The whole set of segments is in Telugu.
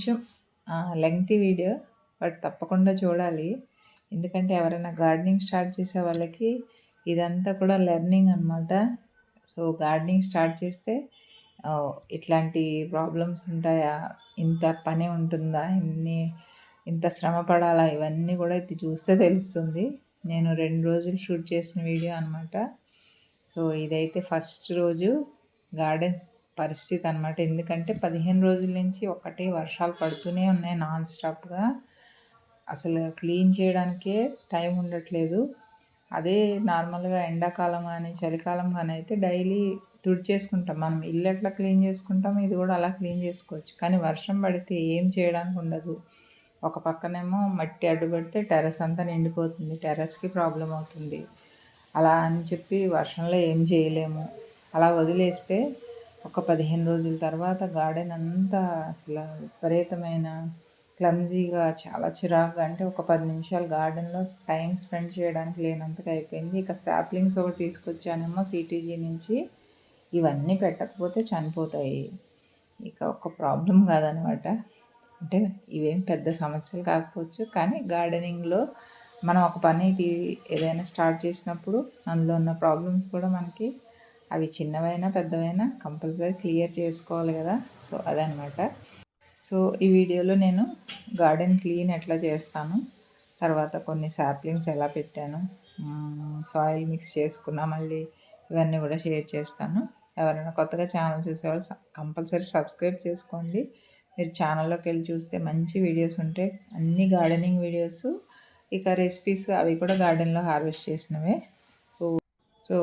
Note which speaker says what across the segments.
Speaker 1: కొంచెం లెంగ్తీ వీడియో బట్ తప్పకుండా చూడాలి. ఎందుకంటే ఎవరైనా గార్డెనింగ్ స్టార్ట్ చేసే వాళ్ళకి ఇదంతా కూడా లెర్నింగ్ అనమాట సో గార్డెనింగ్ స్టార్ట్ చేస్తే ఇట్లాంటి ప్రాబ్లమ్స్ ఉంటాయా? ఇంత పని ఉంటుందా? ఇన్ని ఇంత శ్రమ పడాలా? ఇవన్నీ కూడా ఇది చూస్తే తెలుస్తుంది. నేను రెండు రోజులు షూట్ చేసిన వీడియో అనమాట సో ఇదైతే ఫస్ట్ రోజు గార్డెన్స్ పరిస్థితి అనమాట ఎందుకంటే పదిహేను రోజుల నుంచి ఒకటే వర్షాలు పడుతూనే ఉన్నాయి నాన్ స్టాప్గా. అసలు క్లీన్ చేయడానికే టైం ఉండట్లేదు. అదే నార్మల్గా ఎండాకాలం కానీ చలికాలం కానీ అయితే డైలీ తుడిచేసుకుంటాం. మనం ఇల్లు ఎట్లా క్లీన్ చేసుకుంటాం ఇది కూడా అలా క్లీన్ చేసుకోవచ్చు. కానీ వర్షం పడితే ఏం చేయడానికి ఉండదు. ఒక పక్కనేమో మట్టి అడ్డు పెడితే టెర్రస్ అంతా నిండిపోతుంది. టెర్రస్కి ప్రాబ్లం అవుతుంది. అలా అని చెప్పి వర్షంలో ఏం చేయలేము. అలా వదిలేస్తే ఒక పదిహేను రోజుల తర్వాత గార్డెన్ అంతా అసలు విపరీతమైన క్లమ్జీగా చాలా చిరాకుగా అంటే ఒక పది నిమిషాలు గార్డెన్లో టైం స్పెండ్ చేయడానికి లేనంతగా అయిపోయింది. ఇక శాప్లింగ్స్ ఒకటి తీసుకొచ్చానేమో సిటీజీ నుంచి. ఇవన్నీ పెట్టకపోతే చనిపోతాయి. ఇక ఒక ప్రాబ్లం కాదనమాట. అంటే ఇవేం పెద్ద సమస్యలు కాకపోవచ్చు. కానీ గార్డెనింగ్లో మనం ఒక పని ఏదైనా స్టార్ట్ చేసినప్పుడు అందులో ఉన్న ప్రాబ్లమ్స్ కూడా మనకి అవి చిన్నవైనా పెద్దవైనా కంపల్సరీ క్లియర్ చేసుకోవాలి కదా. సో అదనమాట సో ఈ వీడియోలో నేను గార్డెన్ క్లీన్ ఎట్లా చేస్తాను తర్వాత కొన్ని శాప్లింగ్స్ ఎలా పెట్టాను సాయిల్ మిక్స్ చేసుకున్నా మళ్ళీ ఇవన్నీ కూడా షేర్ చేస్తాను. ఎవరైనా కొత్తగా ఛానల్ చూసేవాళ్ళు కంపల్సరీ సబ్స్క్రైబ్ చేసుకోండి. మీరు ఛానల్లోకి వెళ్ళి చూస్తే మంచి వీడియోస్ ఉంటాయి అన్ని గార్డెనింగ్ వీడియోస్ ఇక రెసిపీస్ అవి కూడా గార్డెన్లో హార్వెస్ట్ చేసినవే. సో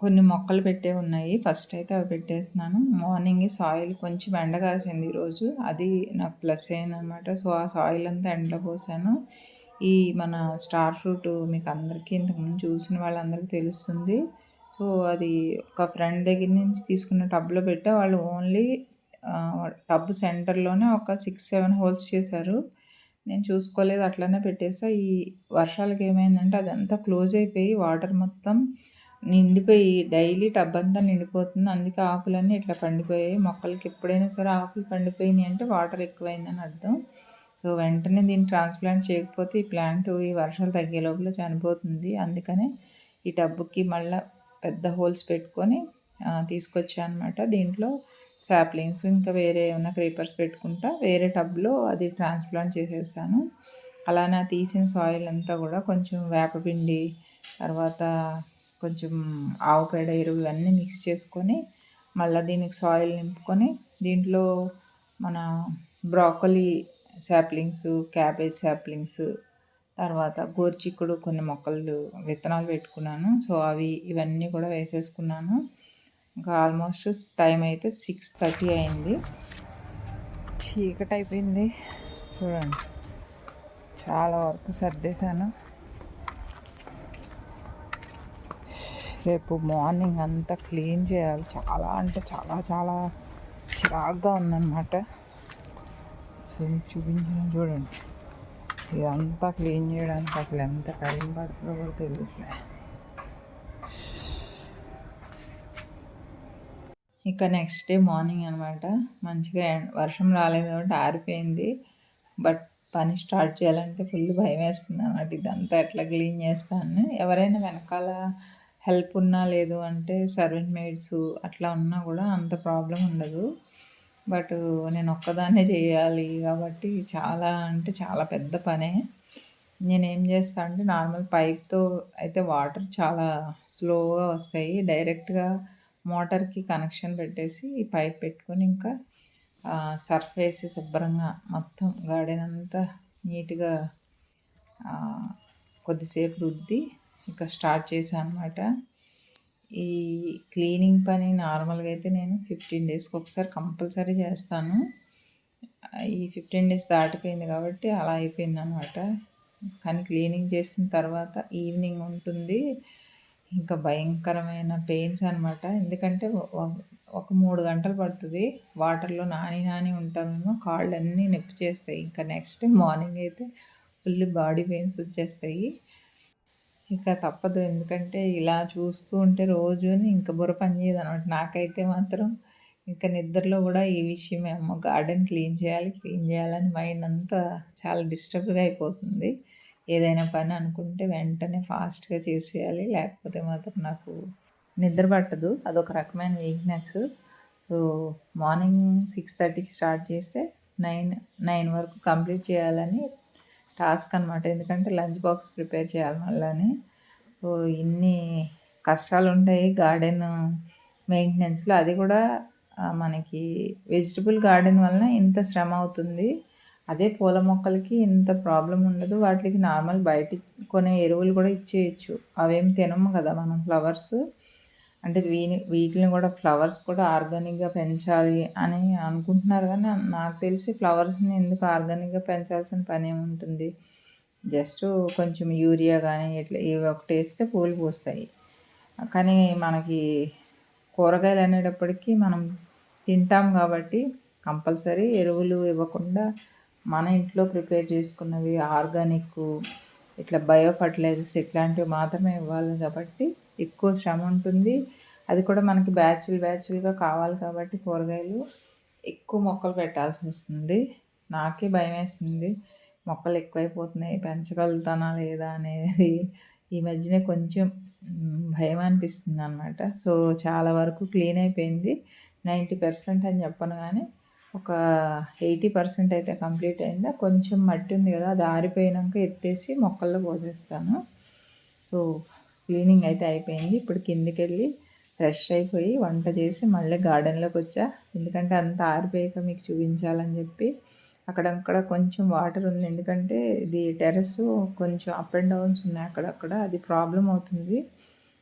Speaker 1: కొన్ని మొక్కలు పెట్టే ఉన్నాయి. ఫస్ట్ అయితే అవి పెట్టేస్తున్నాను. మార్నింగ్ సాయిల్ కొంచెం ఎండ కాసింది ఈరోజు. అది నాకు ప్లస్ అయిందనమాట సో ఆ సాయిల్ అంతా ఎండలో పోసాను. ఈ మన స్టార్ ఫ్రూట్ మీకు అందరికీ ఇంతకుముందు చూసిన వాళ్ళందరికీ తెలుస్తుంది. సో అది ఒక ఫ్రెండ్ దగ్గర నుంచి తీసుకున్న టబ్లో పెట్టా. వాళ్ళు ఓన్లీ టబ్ సెంటర్లోనే ఒక సిక్స్ సెవెన్ హోల్స్ చేశారు. నేను చూసుకోలేదు. అట్లనే పెట్టేసా. ఈ వర్షాలకి ఏమైందంటే అదంతా క్లోజ్ అయిపోయి వాటర్ మొత్తం నిండిపోయి డైలీ టబ్ అంతా నిండిపోతుంది. అందుకే ఆకులన్నీ ఇట్లా పండిపోయాయి. మొక్కలకి ఎప్పుడైనా సరే ఆకులు పండిపోయినాయి అంటే వాటర్ ఎక్కువైందని అర్థం. సో వెంటనే దీన్ని ట్రాన్స్ప్లాంట్ చేయకపోతే ఈ ప్లాంట్ ఈ వర్షాలు తగ్గే లోపల చనిపోతుంది. అందుకనే ఈ టబ్బుకి మళ్ళీ పెద్ద హోల్స్ పెట్టుకొని తీసుకొచ్చానమాట అనమాట దీంట్లో సాప్లింగ్స్ ఇంకా వేరే ఏమైనా క్రీపర్స్ పెట్టుకుంటా వేరే టబ్లో అది ట్రాన్స్ప్లాంట్ చేసేసాను. అలానే తీసిన సాయిల్ అంతా కూడా కొంచెం వేపపిండి తర్వాత కొంచెం ఆవు పేడ ఎరువు ఇవన్నీ మిక్స్ చేసుకొని మళ్ళీ దీనికి సాయిల్ నింపుకొని దీంట్లో మన బ్రాకలీ శాప్లింగ్స్ క్యాబేజ్ శాప్లింగ్స్ తర్వాత గోరుచిక్కుడు కొన్ని మొక్కలు విత్తనాలు పెట్టుకున్నాను. సో అవి ఇవన్నీ కూడా వేసేసుకున్నాను. ఇంకా ఆల్మోస్ట్ టైం అయితే సిక్స్ థర్టీ అయింది. చీకటి అయిపోయింది చూడండి. చాలా వరకు సర్దేశాను. రేపు మార్నింగ్ అంతా క్లీన్ చేయాలి. చాలా అంటే చాలా చాలా చిరాగ్గా ఉందన్నమాట. సో చూపించిన చూడండి. ఇదంతా క్లీన్ చేయడానికి అసలు ఎంత టైం పడుతుందో కూడా తెలియట్లే. ఇక నెక్స్ట్ డే మార్నింగ్ అనమాట మంచిగా వర్షం రాలేదు కాబట్టి ఆరిపోయింది. బట్ పని స్టార్ట్ చేయాలంటే ఫుల్ భయం వేస్తుంది అనమాట ఇదంతా ఎట్లా క్లీన్ చేస్తాను? ఎవరైనా వెనకాల హెల్ప్ ఉన్నా లేదు అంటే సర్వెంట్ మేడ్స్ అట్లా ఉన్నా కూడా అంత ప్రాబ్లం ఉండదు. బట్ నేను ఒక్కదాన్నే చేయాలి కాబట్టి చాలా అంటే చాలా పెద్ద పనే. నేనేం చేస్తా అంటే నార్మల్ పైప్తో అయితే వాటర్ చాలా స్లోగా వస్తాయి. డైరెక్ట్గా మోటార్కి కనెక్షన్ పెట్టేసి పైప్ పెట్టుకొని ఇంకా సర్ఫ్ వేసి శుభ్రంగా మొత్తం గార్డెన్ అంతా నీట్గా కొద్దిసేపు రుద్ది ఇంకా స్టార్ట్ చేశాను అనమాట ఈ క్లీనింగ్ పని నార్మల్గా అయితే నేను ఫిఫ్టీన్ డేస్కి ఒకసారి కంపల్సరీ చేస్తాను. ఈ ఫిఫ్టీన్ డేస్ దాటిపోయింది కాబట్టి అలా అయిపోయింది అనమాట కానీ క్లీనింగ్ చేసిన తర్వాత ఈవినింగ్ ఉంటుంది. ఇంకా భయంకరమైన పెయిన్స్ అనమాట ఎందుకంటే ఒక మూడు గంటలు పడుతుంది. వాటర్లో నాని నాని ఉంటామేమో కాళ్ళు అన్నీ నొప్పి చేస్తాయి. ఇంకా నెక్స్ట్ మార్నింగ్ అయితే ఫుల్ బాడీ పెయిన్స్ వచ్చేస్తాయి. ఇక తప్పదు. ఎందుకంటే ఇలా చూస్తూ ఉంటే రోజుని ఇంక బుర్ర పని చేయదు అనమాట నాకైతే మాత్రం ఇంకా నిద్రలో కూడా ఈ విషయమే అమ్మ. గార్డెన్ క్లీన్ చేయాలి క్లీన్ చేయాలని మైండ్ అంతా చాలా డిస్టర్బ్గా అయిపోతుంది. ఏదైనా పని అనుకుంటే వెంటనే ఫాస్ట్గా చేసేయాలి. లేకపోతే మాత్రం నాకు నిద్ర పట్టదు. అదొక రకమైన వీక్నెస్ సో మార్నింగ్ సిక్స్ థర్టీకి స్టార్ట్ చేస్తే నైన్ నైన్ వరకు కంప్లీట్ చేయాలని టాస్క్ అనమాట ఎందుకంటే లంచ్ బాక్స్ ప్రిపేర్ చేయాలి మళ్ళీ సో ఇన్ని కష్టాలు ఉంటాయి గార్డెన్ మెయింటెనెన్స్లో. అది కూడా మనకి వెజిటబుల్ గార్డెన్ వలన ఇంత శ్రమ అవుతుంది. అదే పూల మొక్కలకి ఇంత ప్రాబ్లం ఉండదు. వాటికి నార్మల్ బయట కొనే ఎరువులు కూడా ఇచ్చేయచ్చు. అవేం తినము కదా మనం ఫ్లవర్స్. అంటే వీని వీటిని కూడా ఫ్లవర్స్ కూడా ఆర్గానిక్గా పెంచాలి అని అనుకుంటున్నారు కానీ నాకు తెలిసి ఫ్లవర్స్ని ఎందుకు ఆర్గానిక్గా పెంచాల్సిన పని ఏముంటుంది? జస్ట్ కొంచెం యూరియా కానీ ఇట్లా ఇవి ఒకటి వేస్తే పూలు పూస్తాయి. కానీ మనకి కూరగాయలు అనేటప్పటికీ మనం తింటాం కాబట్టి కంపల్సరీ ఎరువులు ఇవ్వకుండా మన ఇంట్లో ప్రిపేర్ చేసుకున్నవి ఆర్గానిక్ ఇట్లా బయో ఫర్టిలైజర్స్ ఇట్లాంటివి మాత్రమే ఇవ్వాలి కాబట్టి ఎక్కువ శ్రమ ఉంటుంది. అది కూడా మనకి బ్యాచ్లు బ్యాచ్లుగా కావాలి కాబట్టి కూరగాయలు ఎక్కువ మొక్కలు పెట్టాల్సి వస్తుంది. నాకే భయం వేస్తుంది. మొక్కలు ఎక్కువైపోతున్నాయి. పెంచగలుగుతానా లేదా అనేది ఈ మధ్యనే కొంచెం భయం అనిపిస్తుంది అనమాట సో చాలా వరకు క్లీన్ అయిపోయింది. నైంటీ పర్సెంట్ అని చెప్పను కానీ ఒక ఎయిటీ పర్సెంట్ అయితే కంప్లీట్ అయిందా. కొంచెం మట్టి ఉంది కదా అది ఆరిపోయినాక ఎత్తేసి మొక్కల్లో పోసేస్తాను. సో క్లీనింగ్ అయితే అయిపోయింది. ఇప్పుడు కిందికి వెళ్ళి ఫ్రెష్ అయిపోయి వంట చేసి మళ్ళీ గార్డెన్లోకి వచ్చా. ఎందుకంటే అంత ఆరిపోయాక మీకు చూపించాలని చెప్పి అక్కడక్కడ కొంచెం వాటర్ ఉంది. ఎందుకంటే ఇది టెర్రస్ కొంచెం అప్ అండ్ డౌన్స్ ఉన్నాయి అక్కడక్కడ. అది ప్రాబ్లం అవుతుంది.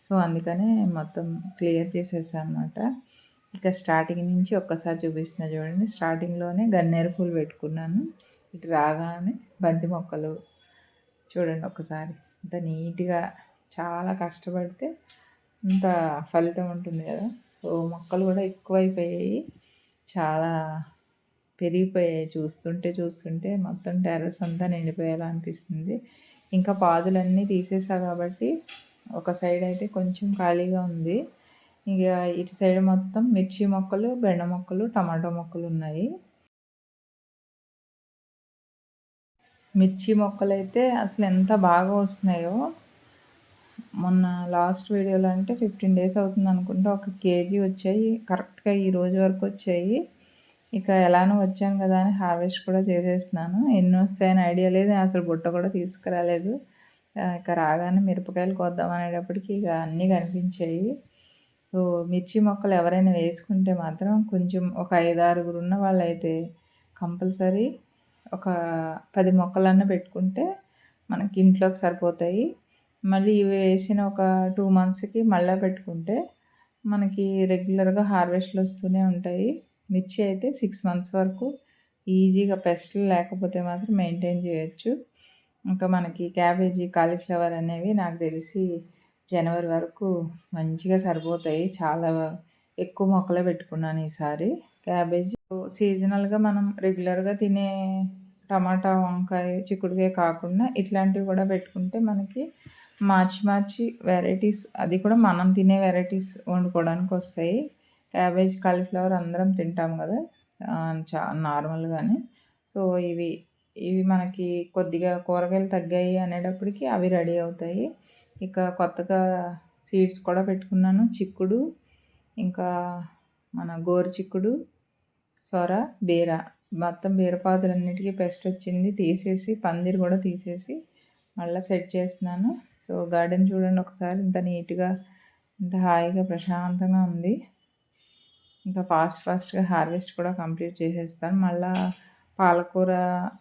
Speaker 1: సో అందుకనే మొత్తం క్లియర్ చేసేసాను అనమాట ఇక స్టార్టింగ్ నుంచి ఒక్కసారి చూపిస్తున్నా చూడండి. స్టార్టింగ్లోనే గన్నేరు పూలు పెట్టుకున్నాను. ఇటు రాగానే బంతి మొక్కలు చూడండి ఒకసారి ఇంత నీట్గా చాలా కష్టపడితే ఇంత ఫలితం ఉంటుంది కదా. సో మొక్కలు కూడా ఎక్కువైపోయాయి. చాలా పెరిగిపోయాయి. చూస్తుంటే చూస్తుంటే మొత్తం టెర్రస్ అంతా నిండిపోయేలా అనిపిస్తుంది. ఇంకా పాదులన్నీ తీసేసా కాబట్టి ఒక సైడ్ అయితే కొంచెం ఖాళీగా ఉంది. ఇక ఇటు సైడ్ మొత్తం మిర్చి మొక్కలు బెండ మొక్కలు టమాటో మొక్కలు ఉన్నాయి. మిర్చి మొక్కలు అయితే అసలు ఎంత బాగా వస్తున్నాయో మొన్న లాస్ట్ వీడియోలో అంటే ఫిఫ్టీన్ డేస్ అవుతుంది అనుకుంటే ఒక కేజీ వచ్చాయి. కరెక్ట్గా ఈ రోజు వరకు వచ్చాయి. ఇక ఎలానో వచ్చాను కదా అని హార్వెస్ట్ కూడా చేసేస్తున్నాను. ఎన్ని వస్తాయని ఐడియా లేదు. అసలు బుట్ట కూడా తీసుకురాలేదు. ఇక రాగానే మిరపకాయలు కొద్దాం అనేటప్పటికి ఇక అన్నీ కనిపించాయి. సో మిర్చి మొక్కలు ఎవరైనా వేసుకుంటే మాత్రం కొంచెం ఒక ఐదు ఆరుగురు ఉన్న వాళ్ళైతే కంపల్సరీ ఒక పది మొక్కలన్నా పెట్టుకుంటే మనకి ఇంట్లోకి సరిపోతాయి. మళ్ళీ ఇవి వేసిన ఒక టూ మంత్స్కి మళ్ళీ పెట్టుకుంటే మనకి రెగ్యులర్గా హార్వెస్ట్లు వస్తూనే ఉంటాయి. మిర్చి అయితే సిక్స్ మంత్స్ వరకు ఈజీగా పెస్ట్లు లేకపోతే మాత్రం మెయింటైన్ చేయొచ్చు. ఇంకా మనకి క్యాబేజీ కాలీఫ్లవర్ అనేవి నాకు తెలిసి జనవరి వరకు మంచిగా సరిపోతాయి. చాలా ఎక్కువ మొక్కలే పెట్టుకున్నాను ఈసారి. క్యాబేజీ సీజనల్గా మనం రెగ్యులర్గా తినే టమాటా వంకాయ చిక్కుడుకాయ కాకుండా ఇట్లాంటివి కూడా పెట్టుకుంటే మనకి మార్చి మార్చి వెరైటీస్ అది కూడా మనం తినే వెరైటీస్ వండుకోవడానికి వస్తాయి. క్యాబేజ్ కాలీఫ్లవర్ అందరం తింటాం కదా చా నార్మల్గానే సో ఇవి ఇవి మనకి కొద్దిగా కూరగాయలు తగ్గాయి అనేటప్పటికి అవి రెడీ అవుతాయి. ఇక కొత్తగా సీడ్స్ కూడా పెట్టుకున్నాను. చిక్కుడు ఇంకా మన గోరు చిక్కుడు సొర బీర. మొత్తం బీరపాదులన్నిటికీ పెస్ట్ వచ్చింది. తీసేసి పందిరి కూడా తీసేసి మళ్ళీ సెట్ చేస్తున్నాను. సో గార్డెన్ చూడండి ఒకసారి. ఇంత నీట్గా ఇంత హాయిగా ప్రశాంతంగా ఉంది. ఇంకా ఫాస్ట్ ఫాస్ట్గా హార్వెస్ట్ కూడా కంప్లీట్ చేసేస్తాను. మళ్ళీ పాలకూర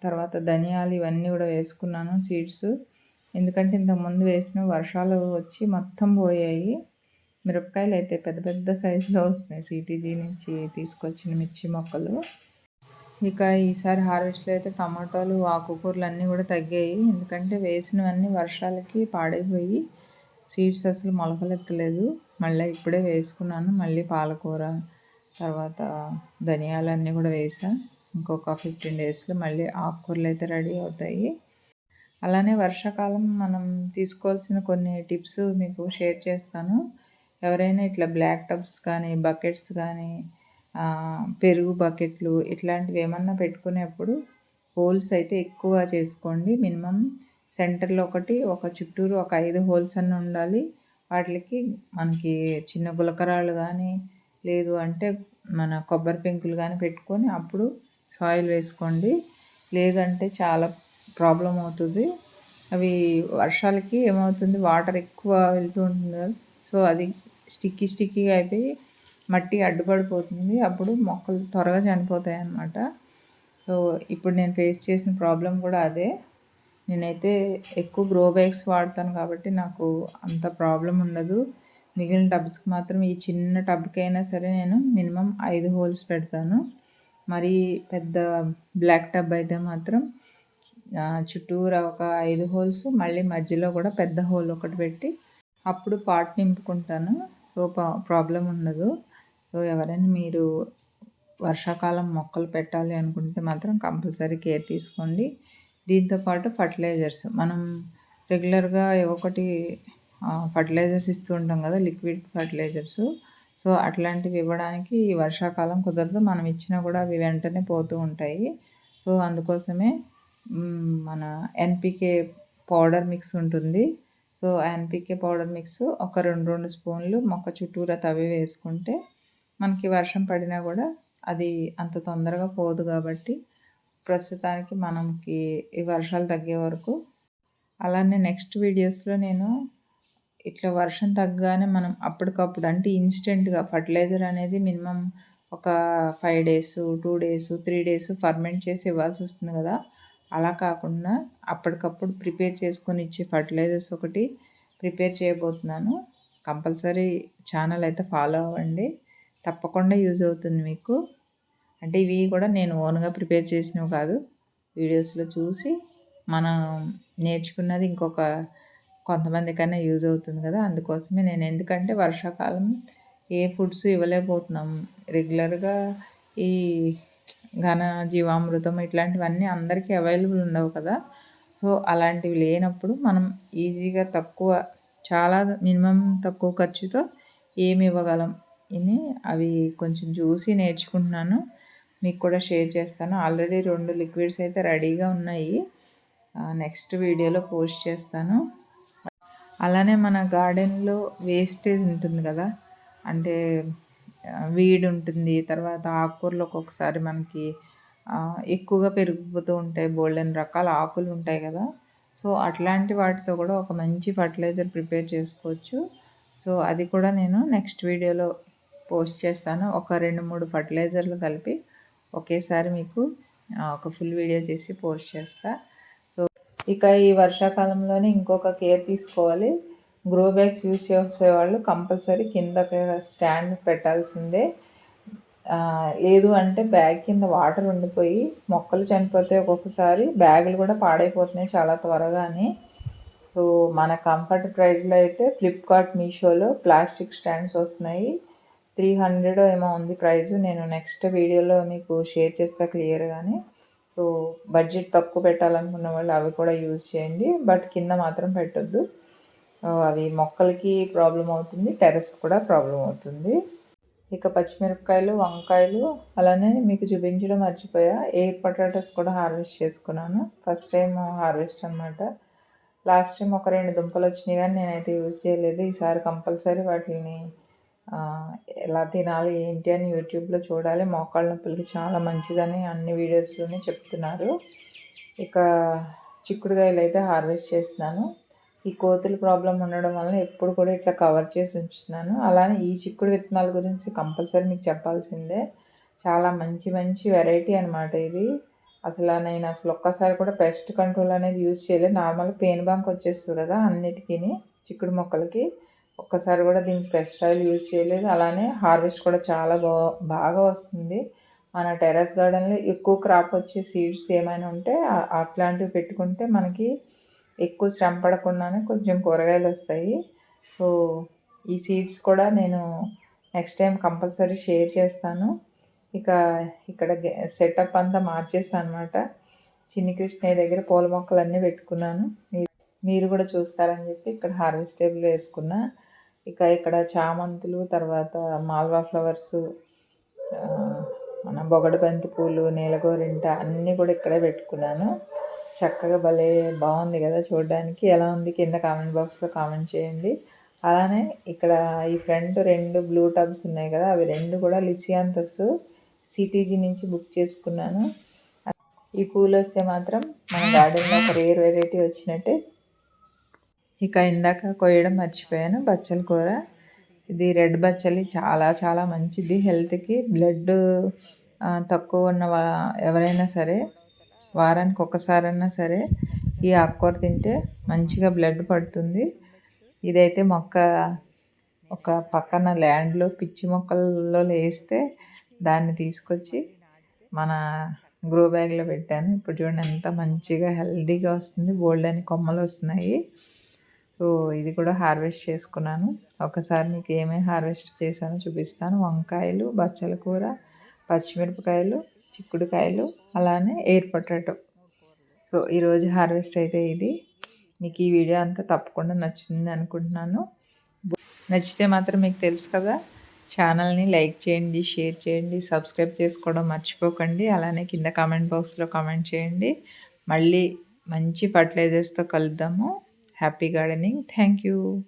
Speaker 1: తర్వాత ధనియాలు ఇవన్నీ కూడా వేసుకున్నాను సీడ్స్. ఎందుకంటే ఇంతకుముందు వేసిన వర్షాలు వచ్చి మొత్తం పోయాయి. మిరపకాయలు అయితే పెద్ద పెద్ద సైజులో వస్తున్నాయి. సిటీజీ నుంచి తీసుకొచ్చిన మిర్చి మొక్కలు. ఇక ఈసారి హార్వెస్ట్లో అయితే టమాటోలు ఆకుకూరలు అన్నీ కూడా తగ్గాయి. ఎందుకంటే వేసినవన్నీ వర్షాలకి పాడైపోయి సీడ్స్ అసలు మొలకలెత్తలేదు. మళ్ళీ ఇప్పుడే వేసుకున్నాను. మళ్ళీ పాలకూర తర్వాత ధనియాలు అన్నీ కూడా వేసా. ఇంకొక ఫిఫ్టీన్ డేస్లో మళ్ళీ ఆకుకూరలు అయితే రెడీ అవుతాయి. అలానే వర్షాకాలం మనం తీసుకోవాల్సిన కొన్ని టిప్స్ మీకు షేర్ చేస్తాను. ఎవరైనా ఇట్లా బ్లాక్ టబ్స్ కానీ బకెట్స్ కానీ పెరుగు బకెట్లు ఇట్లాంటివి ఏమన్నా పెట్టుకునేప్పుడు హోల్స్ అయితే ఎక్కువ చేసుకోండి. మినిమం సెంటర్లో ఒకటి ఒక చుట్టూరు ఒక ఐదు హోల్స్ అన్న ఉండాలి. వాటికి మనకి చిన్న గులకరాలు కానీ లేదు అంటే మన కొబ్బరి పెంకులు కానీ పెట్టుకొని అప్పుడు సాయిల్ వేసుకోండి. లేదంటే చాలా ప్రాబ్లం అవుతుంది. అవి వర్షాలకి ఏమవుతుంది? వాటర్ ఎక్కువ వెళ్తూ ఉంటుంది కదా. సో అది స్టిక్కీ స్టిక్కీగా అయిపోయి మట్టి అడ్డుపడిపోతుంది. అప్పుడు మొక్కలు త్వరగా చనిపోతాయి అన్నమాట సో ఇప్పుడు నేను ఫేస్ చేసిన ప్రాబ్లం కూడా అదే. నేనైతే ఎక్కువ గ్రో బ్యాగ్స్ వాడతాను కాబట్టి నాకు అంత ప్రాబ్లం ఉండదు. మిగిలిన టబ్స్కి మాత్రం ఈ చిన్న టబ్కి అయినా సరే నేను మినిమం ఐదు హోల్స్ పెడతాను. మరి పెద్ద బ్లాక్ టబ్ అయితే మాత్రం చుట్టూరా ఒక ఐదు హోల్స్ మళ్ళీ మధ్యలో కూడా పెద్ద హోల్ ఒకటి పెట్టి అప్పుడు పాట్ నింపుకుంటాను. సో ప్రాబ్లం ఉండదు. ఎవరైనా మీరు వర్షాకాలం మొక్కలు పెట్టాలి అనుకుంటే మాత్రం కంపల్సరీ కేర్ తీసుకోండి. దీంతోపాటు ఫర్టిలైజర్స్. మనం రెగ్యులర్గా ఒకటి ఫర్టిలైజర్స్ ఇస్తూ ఉంటాం కదా లిక్విడ్ ఫర్టిలైజర్స్. సో అట్లాంటివి ఇవ్వడానికి ఈ వర్షాకాలం కుదరదు. మనం ఇచ్చినా కూడా అవి వెంటనే పోతూ ఉంటాయి. సో అందుకోసమే మన N P K powder mix ఉంటుంది. So N P K powder mix ఒక రెండు రెండు స్పూన్లు మొక్క చుట్టూరా తవ్వి వేసుకుంటే మనకి వర్షం పడినా కూడా అది అంత తొందరగా పోదు కాబట్టి ప్రస్తుతానికి మనకి ఈ వర్షాలు తగ్గే వరకు. అలానే నెక్స్ట్ వీడియోస్లో నేను ఇట్లా వర్షం తగ్గగానే మనం అప్పటికప్పుడు అంటే ఇన్స్టెంట్గా ఫర్టిలైజర్ అనేది మినిమం ఒక five days two days three days ferment చేసి ఇవ్వాల్సి వస్తుంది కదా. అలా కాకుండా అప్పటికప్పుడు ప్రిపేర్ చేసుకొని ఇచ్చే ఫర్టిలైజర్స్ ఒకటి ప్రిపేర్ చేయబోతున్నాను. కంపల్సరీ ఛానల్ అయితే ఫాలో అవ్వండి. తప్పకుండా యూజ్ అవుతుంది మీకు. అంటే ఇవి కూడా నేను ఓన్గా ప్రిపేర్ చేసినవి కాదు. వీడియోస్లో చూసి మనం నేర్చుకున్నది ఇంకొక కొంతమందికైనా యూజ్ అవుతుంది కదా అందుకోసమే నేను. ఎందుకంటే వర్షాకాలం ఏ ఫుడ్స్ ఇవ్వలేకపోతున్నాం. రెగ్యులర్గా ఈ ఘన జీవామృతం ఇట్లాంటివన్నీ అందరికీ అవైలబుల్ ఉండవు కదా. సో అలాంటివి లేనప్పుడు మనం ఈజీగా తక్కువ చాలా మినిమం తక్కువ ఖర్చుతో ఏమి ఇవ్వగలం? అని అవి కొంచెం చూసి నేర్చుకుంటున్నాను. మీకు కూడా షేర్ చేస్తాను. ఆల్రెడీ రెండు లిక్విడ్స్ అయితే రెడీగా ఉన్నాయి. నెక్స్ట్ వీడియోలో పోస్ట్ చేస్తాను. అలానే మన గార్డెన్లో వేస్టేజ్ ఉంటుంది కదా? అంటే వీడ్ ఉంటుంది. తర్వాత ఆకుకూరలు ఒక్కొక్కసారి మనకి ఎక్కువగా పెరిగిపోతూ ఉంటాయి. బోల్డెన్ రకాల ఆకులు ఉంటాయి కదా? సో అట్లాంటి వాటితో కూడా ఒక మంచి ఫర్టిలైజర్ ప్రిపేర్ చేసుకోవచ్చు. సో అది కూడా నేను నెక్స్ట్ వీడియోలో పోస్ట్ చేస్తాను. ఒక రెండు మూడు ఫర్టిలైజర్లు కలిపి ఒకేసారి మీకు ఒక ఫుల్ వీడియో చేసి పోస్ట్ చేస్తా. సో ఇక ఈ వర్షాకాలంలోనే ఇంకొక కేర్ తీసుకోవాలి. గ్రో బ్యాగ్స్ యూస్ చేసేవాళ్ళు కంపల్సరీ కింద స్టాండ్ పెట్టాల్సిందే. లేదు అంటే బ్యాగ్ కింద వాటర్ ఉండిపోయి మొక్కలు చనిపోతే ఒక్కొక్కసారి బ్యాగులు కూడా పాడైపోతున్నాయి చాలా త్వరగానే. సో మన కంఫర్ట్ ప్రైస్లో అయితే ఫ్లిప్కార్ట్ మీషోలో ప్లాస్టిక్ స్టాండ్స్ వస్తున్నాయి. త్రీ హండ్రెడ్ ఏమో ఉంది ప్రైస్ నేను నెక్స్ట్ వీడియోలో మీకు షేర్ చేస్తా క్లియర్గానే. సో బడ్జెట్ తక్కువ పెట్టాలనుకున్న వాళ్ళు అవి కూడా యూజ్ చేయండి. బట్ కింద మాత్రం పెట్టొద్దు. అవి మొక్కలకి ప్రాబ్లం అవుతుంది టెరెస్ కూడా ప్రాబ్లం అవుతుంది. ఇక పచ్చిమిరపకాయలు వంకాయలు అలానే మీకు చూపించడం మర్చిపోయా. ఎయిర్ పొటాటోస్ కూడా హార్వెస్ట్ చేసుకున్నాను. ఫస్ట్ టైం హార్వెస్ట్ అనమాట లాస్ట్ టైం ఒక రెండు దుంపలు వచ్చినాయి కానీ నేనైతే యూజ్ చేయలేదు. ఈసారి కంపల్సరీ వాటిని ఎలా తినాలి ఏంటి అని యూట్యూబ్లో చూడాలి. మోకాళ్ళ నొప్పులకి చాలా మంచిదని అన్ని వీడియోస్లోనే చెప్తున్నారు. ఇక చిక్కుడుకాయలు అయితే హార్వెస్ట్ చేస్తున్నాను. ఈ కోతుల ప్రాబ్లం ఉండడం వల్ల ఎప్పుడు కూడా ఇట్లా కవర్ చేసి ఉంచుతున్నాను. అలానే ఈ చిక్కుడు విత్తనాల గురించి కంపల్సరీ మీకు చెప్పాల్సిందే. చాలా మంచి మంచి వెరైటీ అనమాట ఇది. అసలు నేను అసలు ఒక్కసారి కూడా పెస్ట్ కంట్రోల్ అనేది యూజ్ చేయలేదు. నార్మల్ పెయిన్ బంక్ వచ్చేస్తుంది కదా అన్నిటికీ చిక్కుడు మొక్కలకి. ఒక్కసారి కూడా దీనికి పెస్ట్ ఆయిల్ యూజ్ చేయలేదు. అలానే హార్వెస్ట్ కూడా చాలా బా బాగా వస్తుంది. మన టెర్రస్ గార్డెన్లో ఎక్కువ క్రాప్ వచ్చే సీడ్స్ ఏమైనా ఉంటే అట్లాంటివి పెట్టుకుంటే మనకి ఎక్కువ శ్రమ పడకుండానే కొంచెం కూరగాయలు వస్తాయి. సో ఈ సీడ్స్ కూడా నేను నెక్స్ట్ టైం కంపల్సరీ షేర్ చేస్తాను. ఇక ఇక్కడ సెటప్ అంతా మార్చేస్తాను అనమాట చిన్ని కృష్ణయ్య దగ్గర పూల మొక్కలన్నీ పెట్టుకున్నాను. మీరు కూడా చూస్తారని చెప్పి ఇక్కడ హార్వెస్టేబుల్ వేసుకున్నా. ఇక ఇక్కడ చామంతులు తర్వాత మాల్వా ఫ్లవర్స్ మన బొగడ బంతి పూలు నీలగోరింట అన్నీ కూడా ఇక్కడే పెట్టుకున్నాను. చక్కగా భలే బాగుంది కదా చూడడానికి. ఎలా ఉంది కింద కామెంట్ బాక్స్లో కామెంట్ చేయండి. అలానే ఇక్కడ ఈ ఫ్రంట్ రెండు బ్లూ టబ్స్ ఉన్నాయి కదా అవి రెండు కూడా లిసియాంతస్ సిటీజీ నుంచి బుక్ చేసుకున్నాను. ఈ పూలు వస్తే మాత్రం మన గార్డెన్లో ఒక రేర్ వెరైటీ వచ్చినట్టే ఇక ఇందాక కొయ్యడం మర్చిపోయాను. బచ్చల కూర. ఇది రెడ్ బచ్చలి. చాలా చాలా మంచిది. హెల్త్కి బ్లడ్ తక్కువ ఉన్న ఎవరైనా సరే వారానికి ఒక్కసారైనా సరే ఈ ఆకుకూర తింటే మంచిగా బ్లడ్ పడుతుంది. ఇదైతే మొక్క ఒక పక్కన ల్యాండ్లో పిచ్చి మొక్కల్లో వేస్తే దాన్ని తీసుకొచ్చి మన గ్రో బ్యాగ్లో పెట్టాను. ఇప్పుడు చూడండి ఎంత మంచిగా హెల్దీగా వస్తుంది. బోల్డ్ అని కొమ్మలు వస్తున్నాయి. సో ఇది కూడా హార్వెస్ట్ చేసుకున్నాను. ఒకసారి మీకు ఏమేమి హార్వెస్ట్ చేశానో చూపిస్తాను. వంకాయలు బచ్చల కూర పచ్చిమిరపకాయలు చిక్కుడుకాయలు అలానే ఎయిర్ పొటాటో. సో ఈరోజు హార్వెస్ట్ అయితే ఇది. మీకు ఈ వీడియో అంతా తప్పకుండా నచ్చింది అనుకుంటున్నాను. నచ్చితే మాత్రం మీకు తెలుసు కదా ఛానల్ని లైక్ చేయండి షేర్ చేయండి సబ్స్క్రైబ్ చేసుకోవడం మర్చిపోకండి. అలానే కింద కామెంట్ బాక్స్లో కామెంట్ చేయండి. మళ్ళీ మంచి ఫర్టిలైజర్స్తో కలుద్దాము. Happy gardening. Thank you.